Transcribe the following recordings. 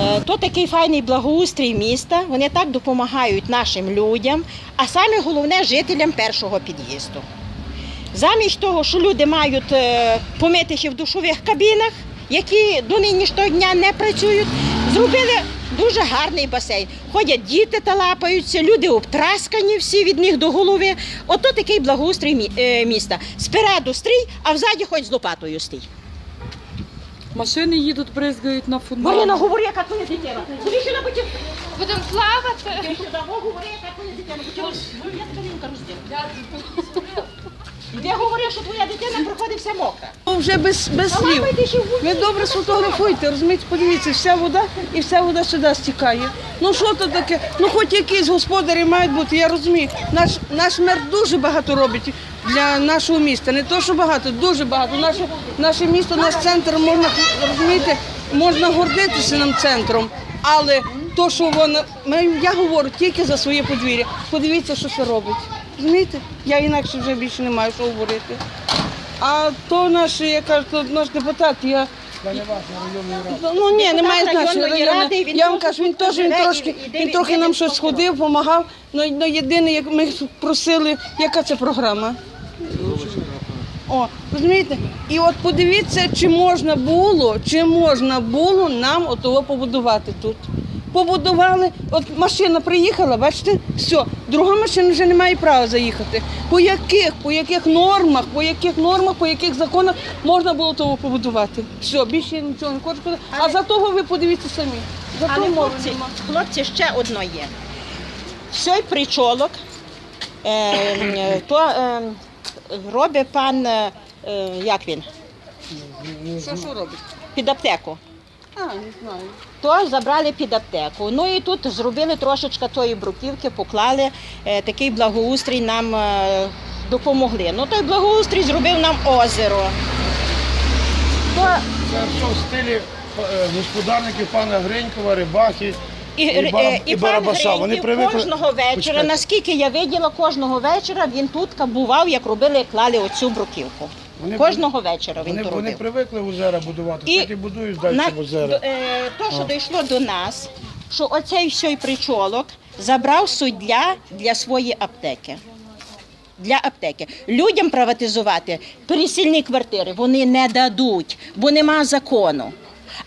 Е, То такий файний благоустрій міста. Вони так допомагають нашим людям, а саме головне жителям першого під'їзду. Замість того, що люди мають е, помитися в душових кабінах, які до нинішнього дня не працюють, зробили дуже гарний басейн. Ходять діти та лапаються, люди обтраскані всі від них до голови. Ото такий благоустрій е, міста. Спереду стрій, а взаді хоч з лопатою стій. Машини їдуть, бризгають на футбол. Марина, говори, яка твоя дитина. Куди сюди будь Будемо плавати. Ти сюди во, говори, яка твоя дитина. Будь Ну, я тобі не розділ. Де говори, що твоя дитина приходить вся мокра. Ну, Вже без, без слів. ще Ви добре сфотографуйте, розумієте, подивіться, вся вода і вся вода сюди стікає. Ну що то таке? Ну хоч якісь господарі мають бути, я розумію. Наш, наш мер дуже багато робить для нашого міста. Не то, що багато, дуже багато. Наше, наше місто, наш центр, можна розумієте, можна гордитися нам центром. Але то, що воно, я говорю тільки за своє подвір'я. Подивіться, що це робить. Розумієте? Я інакше вже більше не маю що говорити. А то наш, я кажу, то наш депутат, я. Ну ні, немає значення. районної ради, Я вам кажу, він теж він трошки, він трохи нам щось ходив, допомагав. Ну, ну єдине, як ми просили, яка це програма? О, розумієте? І от подивіться, чи можна було, чи можна було нам отого побудувати тут. Побудували, от машина приїхала, бачите, все, друга машина вже не має права заїхати. По яких, по яких нормах, по яких нормах, по яких законах можна було того побудувати? Все, більше я нічого не хочу сказати. А за того ви подивіться самі. За Але того хлопці, нема. хлопці ще одно є. Цей причолок, е, е, то е, робить пан, е, е, як він, Що, що робить? під аптеку. А, не знаю. То забрали під аптеку. Ну і тут зробили трошечки тої бруківки, поклали е, такий благоустрій нам е, допомогли. Ну той благоустрій зробив нам озеро. То Це все в стилі е, господарників пана Гринькова, Рибахи І, і, е, і, пан Барабаша. Вони Гриньків привикли. кожного вечора, Почекайте. наскільки я виділа, кожного вечора він тут бував, як робили, клали оцю бруківку. Вони- кожного вечора він Вони, то вони робив. привикли озера будувати, І так і будують далі На, озера. е, то, що дійшло до нас, що оцей всій причолок забрав суддя для своєї аптеки. Для аптеки. Людям приватизувати пересільні квартири вони не дадуть, бо нема закону.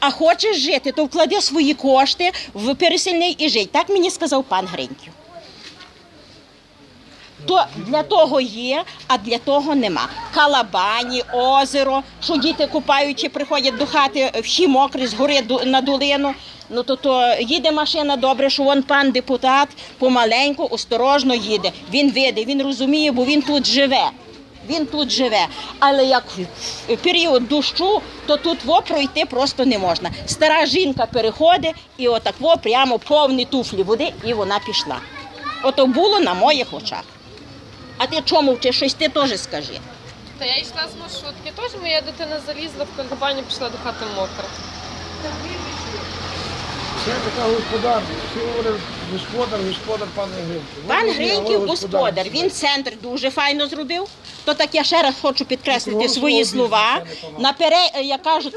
А хочеш жити, то вклади свої кошти в пересільний і жить. Так мені сказав пан Гриньків. То для того є, а для того нема. Калабані, озеро, що діти купаючи, приходять до хати всі мокрі з гори на долину. Ну то, то їде машина добре, що вон пан депутат помаленьку, осторожно їде. Він видить, він розуміє, бо він тут живе. Він тут живе. Але як в період дощу, то тут во пройти просто не можна. Стара жінка переходить і отак во прямо повні туфлі води, і вона пішла. Ото було на моїх очах. А ти чому вчиш? Щось ти теж скажи. Та я йшла з маршрутки. Теж моя дитина залізла в компанію, пішла до хати мокра. Це така господарка. Всі говорять, господар, господар пана Гринькова. Пан Гриньків господар, він центр дуже файно зробив. То так я ще раз хочу підкреслити свої слова. Наперед, я кажу,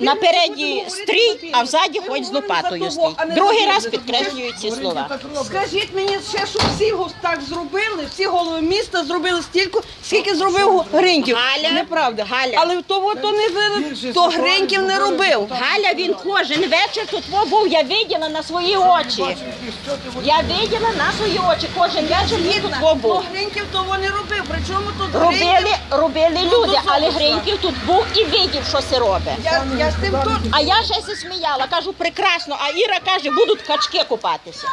напереді стрій, а взаді хоч з лопатою стій. Другий раз підкреслюю ці слова. Скажіть мені ще, що всі го- так зробили, всі голови міста зробили стільки, скільки зробив Гриньків. Галя, Неправда. Галя. Але то, то не то Гриньків не робив. Галя, він кожен вечір тут був, я виділа на свої очі. Я виділа на свої очі. Кожен вечір він тут був. Гриньків того не робив. Причому тут Робили, робили Ну, люди, до але Гриньків тут був і видів, що це робить. Я, я з тим тут. А я ще сміяла, кажу, прекрасно, а Іра каже, будуть качки купатися.